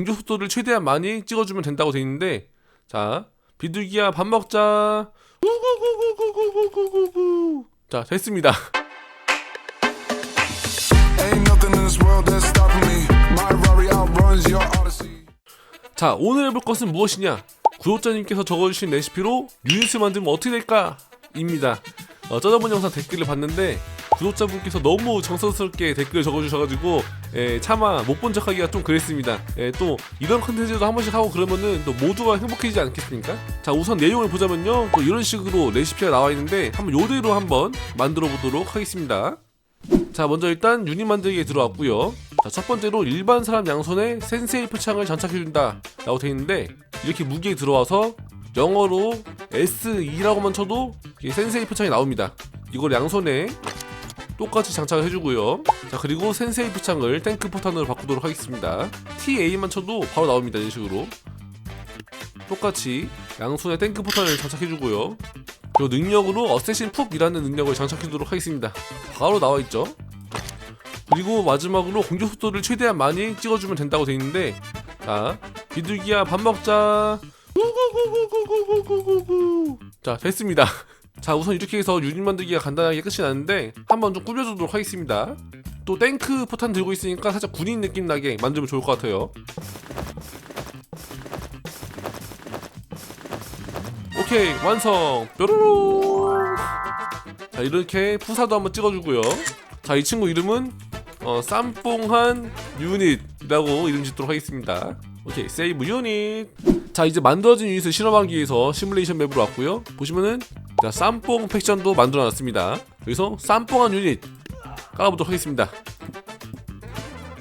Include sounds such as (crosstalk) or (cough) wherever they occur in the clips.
공격 속도를 최대한 많이 찍어주면 된다고 돼 있는데 자 비둘기야 밥 먹자. 우구구구구구구구구. 자 됐습니다. 자 오늘 해볼 것은 무엇이냐? 구독자님께서 적어주신 레시피로 유닛을 만들면 어떻게 될까? 입니다. 어, 저저번 영상 댓글을 봤는데 구독자분께서 너무 정성스럽게 댓글을 적어주셔가지고 예, 차마 못 본 척하기가 좀 그랬습니다. 예, 또 이런 컨텐츠도 한 번씩 하고 그러면은 또 모두가 행복해지지 않겠습니까? 자 우선 내용을 보자면요. 또 이런 식으로 레시피가 나와 있는데 한번 요대로 한번 만들어 보도록 하겠습니다. 자 먼저 일단 유닛 만들기에 들어왔고요. 자, 첫 번째로 일반 사람 양손에 센세이 표창을 장착해준다 라고 되어 있는데 이렇게 무기에 들어와서 영어로 SE라고만 쳐도 이게 센세이 표창이 나옵니다. 이걸 양손에 똑같이 장착을 해주고요. 자 그리고 센세이프 창을 탱크 포탄으로 바꾸도록 하겠습니다. TA만 쳐도 바로 나옵니다 이런 식으로. 똑같이 양손에 탱크 포탄을 장착해주고요. 그 능력으로 어쌔신 푹이라는 능력을 장착해주도록 하겠습니다. 바로 나와있죠? 그리고 마지막으로 공격 속도를 최대한 많이 찍어주면 된다고 되어있는데 자 비둘기야 밥 먹자. 자 됐습니다. 자 우선 이렇게 해서 유닛 만들기가 간단하게 끝이 나는데 한번 좀 꾸며주도록 하겠습니다. 또 탱크 포탄 들고 있으니까 살짝 군인 느낌 나게 만들면 좋을 것 같아요. 오케이 완성. 뾰로롱. 자 이렇게 푸사도 한번 찍어주고요. 자 이 친구 이름은 어, 쌈뽕한 유닛이라고 이름 짓도록 하겠습니다. 오케이 세이브 유닛 자 이제 만들어진 유닛을 실험하기 위해서 시뮬레이션 맵으로 왔고요. 보시면은 자 쌈뽕 팩션도 만들어 놨습니다. 여기서 쌈뽕한 유닛 깔아보도록 하겠습니다.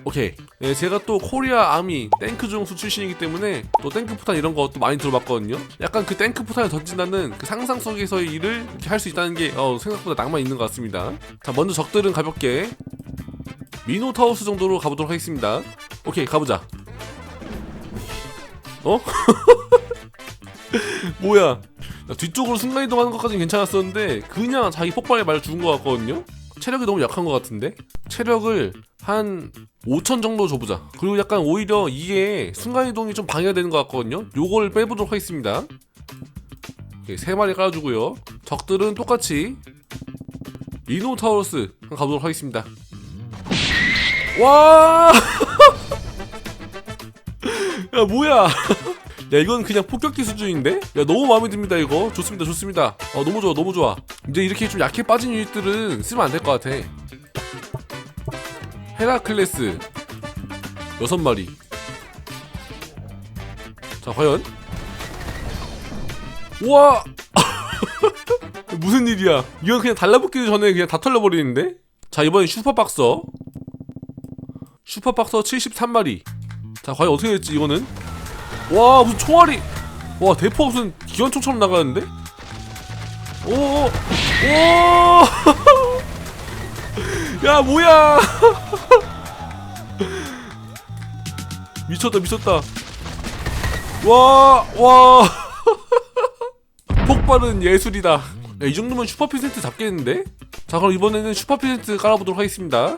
오케이. 네, 제가 또 코리아 아미 탱크 중수 출신이기 때문에 또 탱크 포탄 이런 것도 많이 들어봤거든요. 약간 그 탱크 포탄을 던진다는 그 상상 속에서의 일을 이렇게 할 수 있다는 게 어, 생각보다 낭만 있는 것 같습니다. 자 먼저 적들은 가볍게 미노타우스 정도로 가보도록 하겠습니다. 오케이 가보자 어? (laughs) 뭐야? 야, 뒤쪽으로 순간이동하는 것까지는 괜찮았었는데 그냥 자기 폭발에 말 죽은 것 같거든요? 체력이 너무 약한 것 같은데? 체력을 한 5천 정도 줘보자. 그리고 약간 오히려 이게 순간이동이 좀 방해가 되는 것 같거든요? 요걸 빼보도록 하겠습니다. 세 마리 깔아주고요. 적들은 똑같이 미노타우러스 한번 가보도록 하겠습니다. 와! (laughs) 야 뭐야? (laughs) 야 이건 그냥 폭격기 수준인데? 야 너무 마음에 듭니다 이거. 좋습니다 좋습니다. 어 너무 좋아 너무 좋아. 이제 이렇게 좀 약해 빠진 유닛들은 쓰면 안 될 것 같아. 헤라클레스. 여섯 마리. 자 과연? 우와! (laughs) 무슨 일이야? 이건 그냥 달라붙기 전에 그냥 다 털려버리는데? 자 이번엔 슈퍼박서. 슈퍼박서 73마리 자 과연 어떻게 될지 이거는. 와 무슨 총알이. 와 대포 무슨 기관총처럼 나가는데? 오오 야 (laughs) 뭐야! (laughs) 미쳤다 미쳤다. 와 와. (laughs) 폭발은 예술이다. 야, 이 정도면 슈퍼피센트 잡겠는데? 자 그럼 이번에는 슈퍼피센트 깔아보도록 하겠습니다.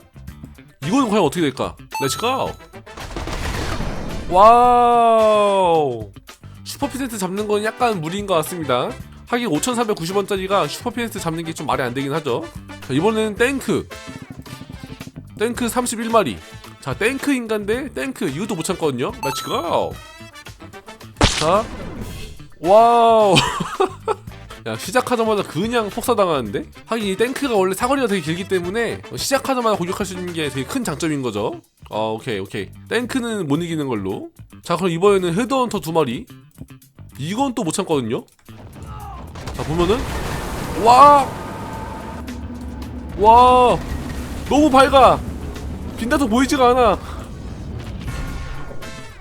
이거는 과연 어떻게 될까? 렛츠고 와우. 슈퍼피센트 잡는 건 약간 무리인 것 같습니다. 하긴 5,490원짜리가 슈퍼피센트 잡는 게 좀 말이 안 되긴 하죠. 자, 이번에는 탱크. 탱크 31마리. 자 탱크 인간 대 탱크. 이것도 못 참거든요. 렛츠고 자 와우. (laughs) 야 시작하자마자 그냥 폭사당하는데? 하긴 이 탱크가 원래 사거리가 되게 길기 때문에 시작하자마자 공격할 수 있는 게 되게 큰 장점인 거죠 어 오케이 오케이. 탱크는 못 이기는 걸로. 자 그럼 이번에는 헤드헌터 두 마리. 이건 또 못 참거든요. 자 보면은 와! 와, 너무 밝아. 빈다도 보이지가 않아.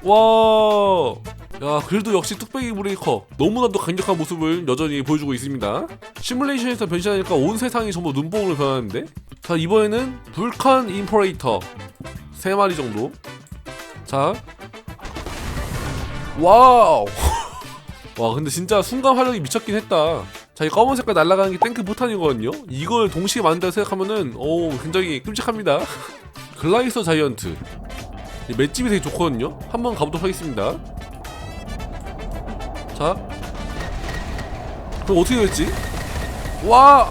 와, 야, 그래도 역시 뚝배기 브레이커. 너무나도 강력한 모습을 여전히 보여주고 있습니다. 시뮬레이션에서 변신하니까 온 세상이 전부 눈뽕으로 변하는데? 자, 이번에는 불칸 인포레이터. 세 마리 정도. 자. 와우. (laughs) 와, 근데 진짜 순간 화력이 미쳤긴 했다. 자, 이 검은 색깔 날아가는 게 탱크 포탄이거든요. 이걸 동시에 만든다 생각하면은 오 굉장히 끔찍합니다. (laughs) 글라이서 자이언트. 이 맷집이 되게 좋거든요 한번 가보도록 하겠습니다 자. 그럼 어떻게 될지? 와!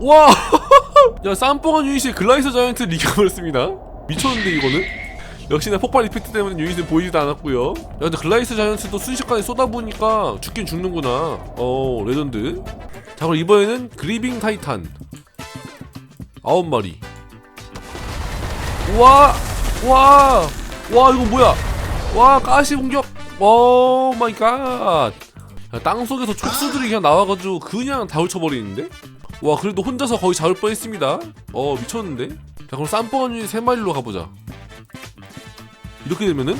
와! (laughs) 야 쌈뽕한 유닛이 글라이서 자이언트 리겨버렸습니다. 미쳤는데 이거는? 역시나 폭발 이펙트 때문에 유닛은 보이지도 않았고요. 야 근데 글라이스 자이언트도 순식간에 쏟아부으니까 죽긴 죽는구나. 어 레전드. 자 그럼 이번에는 그리빙 타이탄. 아홉 마리. 와! 와! 와 이거 뭐야? 와 가시 공격 오 마이 갓. 야, 땅속에서 촉수들이 그냥 나와가지고 그냥 다 훑쳐버리는데? 와 그래도 혼자서 거의 잡을 뻔했습니다. 어 미쳤는데? 자 그럼 세 마리로 가보자. 이렇게 되면은?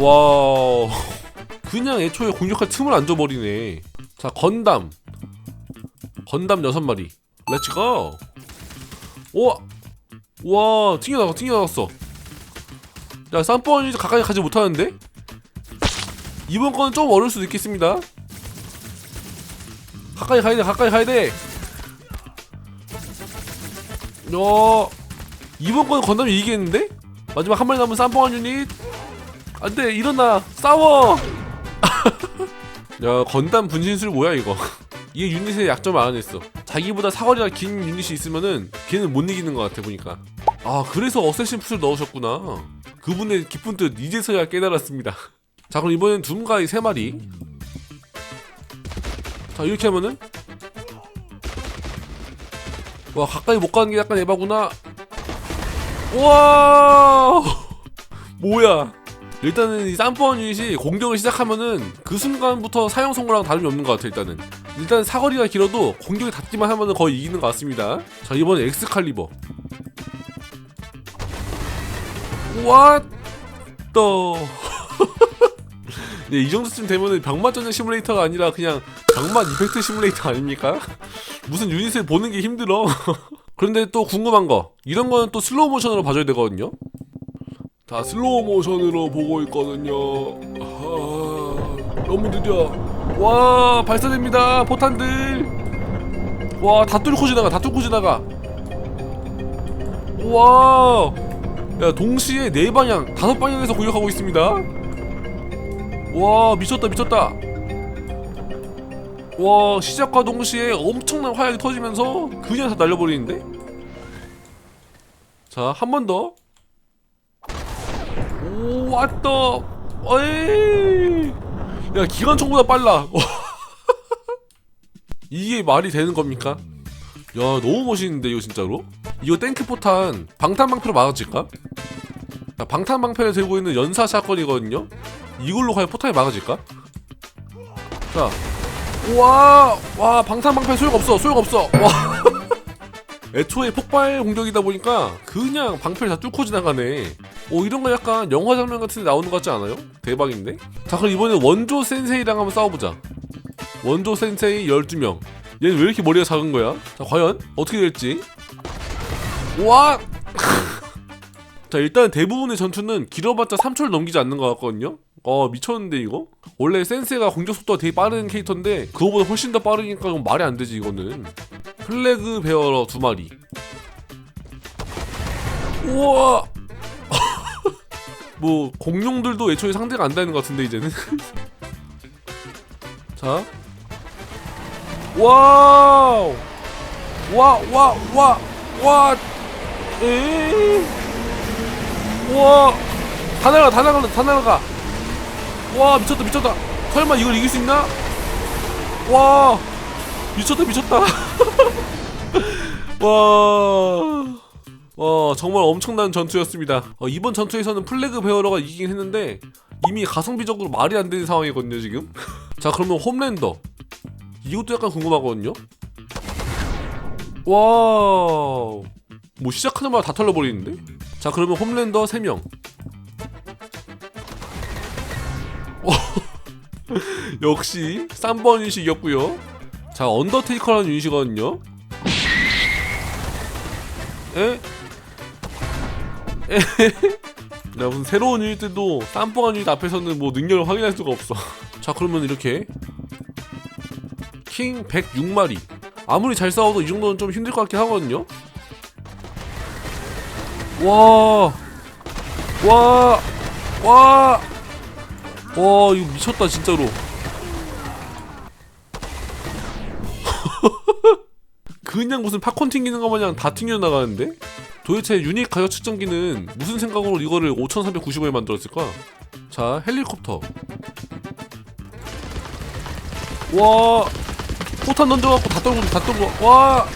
와 (laughs) 그냥 애초에 공격할 틈을 안 줘버리네. 자 건담. 건담 6마리. 렛츠고 우와 튕겨나가 튕겨나갔어. 야 쌈뽕이 가까이 가지 못하는데 이번 거는 좀 어려울 수도 있겠습니다. 가까이 가야돼 가까이 가야돼. 야 이번 거는 건담이 이기겠는데? 마지막 한 마리 남은 쌈뽕한 유닛. 안돼 일어나 싸워! (laughs) 야 건담 분신술 뭐야 이거? (laughs) 이게 유닛의 약점을 알아냈어. 자기보다 사거리가 긴 유닛이 있으면은 걔는 못 이기는 것 같아 보니까. 아 그래서 어쌔신 풋을 넣으셨구나. 그분의 깊은 뜻 이제서야 깨달았습니다 (laughs) 자 그럼 이번엔 둠가이 세 마리. 자 이렇게 하면은? 와 가까이 못 가는 게 약간 에바구나. 우와 (laughs) 뭐야. 일단은 이 쌈뽕한 유닛이 공격을 시작하면은 그 순간부터 사용 성공랑 다름이 없는 것 같아 일단은. 일단 사거리가 길어도 공격이 닿기만 하면은 거의 이기는 것 같습니다. 자 이번엔 엑스칼리버. What the 네, 이 정도쯤 되면은 병마전쟁 시뮬레이터가 아니라 그냥 병맛 이펙트 시뮬레이터 아닙니까? (laughs) 무슨 유닛을 보는 게 힘들어? (laughs) 그런데 또 궁금한 거. 이런 거는 또 슬로우 모션으로 봐줘야 되거든요. 다 슬로우 모션으로 보고 있거든요. 아, 너무 느려 와 발사됩니다 포탄들. 와 다 뚫고 지나가 다 뚫고 지나가. 와 야 동시에 네 방향 다섯 방향에서 공격하고 있습니다 와 미쳤다 미쳤다 와 시작과 동시에 엄청난 화약이 터지면서 그냥 다 날려버리는데 자 한 번더 오 왔다 어이 야 기관총보다 빨라 (laughs) 이게 말이 되는 겁니까? 야 너무 멋있는데 이거 진짜로? 이거 탱크 포탄 방탄방패로 막아질까? 자, 방탄방패를 들고 있는 연사 샷건이거든요? 이걸로 과연 포탄이 막아질까? 자 우와 와 방탄방패 소용없어 소용없어 와 (laughs) 애초에 폭발 공격이다 보니까 그냥 방패를 다 뚫고 지나가네 오 이런 거 약간 영화 장면 같은 데 나오는 것 같지 않아요? 대박인데? 자 그럼 이번에 원조 센세이랑 한번 싸워보자 원조 센세이 12명 얘는 왜 이렇게 머리가 작은 거야? 자 과연 어떻게 될지 와! (laughs) 자 일단 대부분의 전투는 길어봤자 3초를 넘기지 않는 것 같거든요 어 미쳤는데 이거? 원래 센세가 공격 속도가 되게 빠른 캐릭터인데 그거보다 훨씬 더 빠르니까 말이 안 되지 이거는. 플래그 베어러 두 마리. 우와! (laughs) 뭐 공룡들도 애초에 상대가 안 되는 것 같은데 이제는. (laughs) 자. 와우! 와와와와! 에이! 우와! 다 날아가 다 날아가 다 날아가 와 미쳤다 미쳤다. 설마 이걸 이길 수 있나? 와 미쳤다 미쳤다. (laughs) 와, 와 정말 엄청난 전투였습니다. 어, 이번 전투에서는 플래그 베어러가 이기긴 했는데 이미 가성비적으로 말이 안 되는 상황이거든요 지금. (laughs) 자 그러면 홈랜더. 이것도 약간 궁금하거든요. 와뭐 시작하자마자 다 털려버리는데? 자 그러면 홈랜더 3명 (laughs) 역시 3번 유닛이 이겼고요. 자 언더테이커라는 유닛이거든요. 에? 에? (laughs) 야 무슨 새로운 유닛들도 쌈뽕한 유닛 앞에서는 뭐 능력을 확인할 수가 없어. (laughs) 자 그러면 이렇게 킹 106마리. 아무리 잘 싸워도 이 정도는 좀 힘들 것 같긴 하거든요. 와 와, 와, 와, 이거 미쳤다 진짜로. (laughs) 그냥 무슨 팝콘 튕기는 것 마냥 다 튕겨 나가는데? 도대체 유닛 가격 측정기는 무슨 생각으로 이거를 5,395에 만들었을까? 자, 헬리콥터. 와, 포탄 던져갖고 다 떨고 다 떨고 와,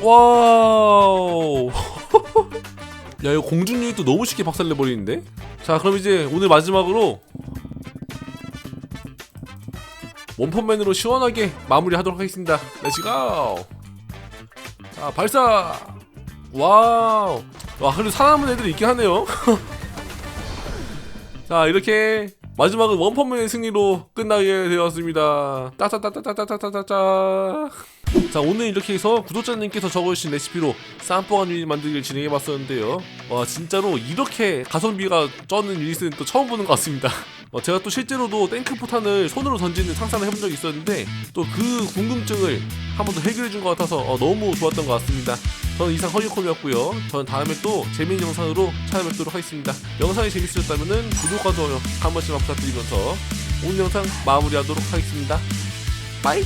와우. (laughs) 야 이거 공중 유닛도 너무 쉽게 박살내 버리는데? 자 그럼 이제 오늘 마지막으로 원펀맨으로 시원하게 마무리하도록 하겠습니다. 렛츠고! 자 발사! 와우! 와 그래도 살아남은 애들이 있긴 하네요. (laughs) 자 이렇게 마지막은 원펀맨의 승리로 끝나게 되었습니다. 따따따따따따따따. 자 오늘 이렇게 해서 구독자님께서 적어주신 레시피로 쌈뽕한 유닛 만들기를 진행해봤었는데요 와 진짜로 이렇게 가성비가 쩌는 유닛은 또 처음 보는 것 같습니다 어, 제가 또 실제로도 탱크 포탄을 손으로 던지는 상상을 해본 적이 있었는데 또 그 궁금증을 한 번 더 해결해 준 것 같아서 어, 너무 좋았던 것 같습니다. 저는 이상 허니콤이었고요. 저는 다음에 또 재미있는 영상으로 찾아뵙도록 하겠습니다. 영상이 재밌으셨다면 구독과 좋아요 한 번씩만 부탁드리면서 오늘 영상 마무리하도록 하겠습니다. 빠이